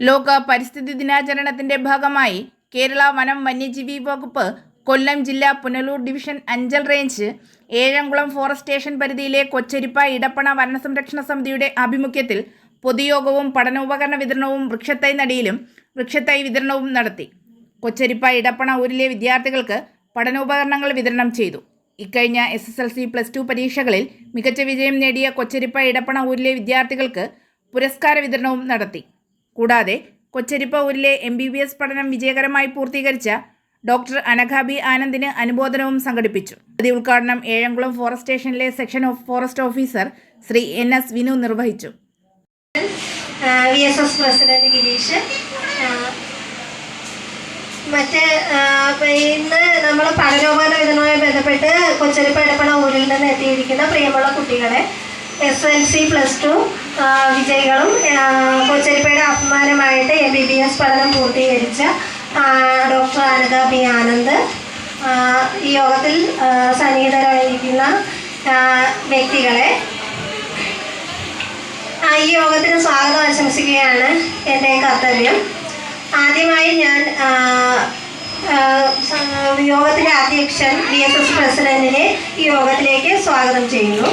ലോക പരിസ്ഥിതി ദിനാചരണത്തിന്റെ ഭാഗമായി കേരള വനം വന്യജീവി വകുപ്പ് കൊല്ലം ജില്ലാ Punalur division Anchal range Ezhamkulam forest station പരിധിയിലെ കൊച്ചരിപ്പ ഇടപ്പണ വനസംരക്ഷണ സമിതിയുടെ ആഭിമുഖ്യത്തിൽ പൊതുയോഗവും പഠനോപകരണ വിതരണവും വൃക്ഷത്തൈ നടിയിലും വൃക്ഷത്തൈ വിതരണവും നടത്തി. കൊച്ചരിപ്പ ഇടപ്പണ ഊരിലെ വിദ്യാർത്ഥികൾക്ക് പഠനോപകരണങ്ങൾ വിതരണം ചെയ്തു. ഇക്കഴിഞ്ഞ S S L C plus two പരീക്ഷകളിൽ മികച്ച വിജയം നേടിയ കൊച്ചരിപ്പ ഇടപ്പണ ഊരിലെ വിദ്യാർത്ഥികൾക്ക് പുരസ്കാര വിതരണവും നടത്തി. കൂടാതെ കൊച്ചരിപ്പ ഊരിലെ എം ബി ബി എസ് പഠനം വിജയകരമായി പൂർത്തീകരിച്ച ഡോക്ടർ അനഘാബി ആനന്ദിന് അനുമോദനവും സംഘടിപ്പിച്ചു. പദ്ധതി ഉദ്ഘാടനം ഏഴംകുളം ഫോറസ്റ്റ് സ്റ്റേഷനിലെ section of forest officer Shri N S Vinu നിർവഹിച്ചു. V president Girish. മറ്റ് ഇന്ന് നമ്മൾ പഠനോപകരണ ബന്ധപ്പെട്ട് കൊച്ചരിപ്പ ഇടപ്പണ ഊരിൽ നിന്ന് എത്തിയിരിക്കുന്ന പ്രിയമുള്ള കുട്ടികളെ S L C plus two വിജയികളും കൊച്ചരിപ്പയുടെ അഭിമാനമായിട്ട് എം ബി ബി എസ് പഠനം പൂർത്തീകരിച്ച ഡോക്ടർ അനിത ബി ആനന്ദ്. ഈ യോഗത്തിൽ സന്നിഹിതരായിരിക്കുന്ന വ്യക്തികളെ ഈ യോഗത്തിന് സ്വാഗതം ആശംസിക്കുകയാണ് എന്റെ കർത്തവ്യം. ആദ്യമായി ഞാൻ യോഗത്തിന്റെ അധ്യക്ഷൻ ബി എസ് എസ് പ്രസിഡന്റിനെ ഈ യോഗത്തിലേക്ക് സ്വാഗതം ചെയ്യുന്നു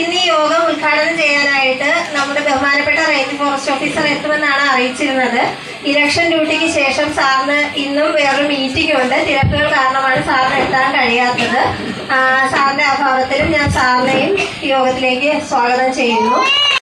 ഇന്ന് ഈ യോഗം ഉദ്ഘാടനം ചെയ്യാനായിട്ട് നമ്മുടെ ബഹുമാനപ്പെട്ട റേഞ്ച് ഫോറസ്റ്റ് ഓഫീസർ എത്തുമെന്നാണ് അറിയിച്ചിരുന്നത്. ഇലക്ഷൻ ഡ്യൂട്ടിക്ക് ശേഷം സാറിന് ഇന്നും വേറൊരു മീറ്റിംഗ് ഉണ്ട്. തിരക്കുകൾ കാരണമാണ് സാറിന് എത്താൻ കഴിയാത്തത്. സാറിന്റെ അഭാവത്തിലും ഞാൻ സാറിനെയും യോഗത്തിലേക്ക് സ്വാഗതം ചെയ്യുന്നു.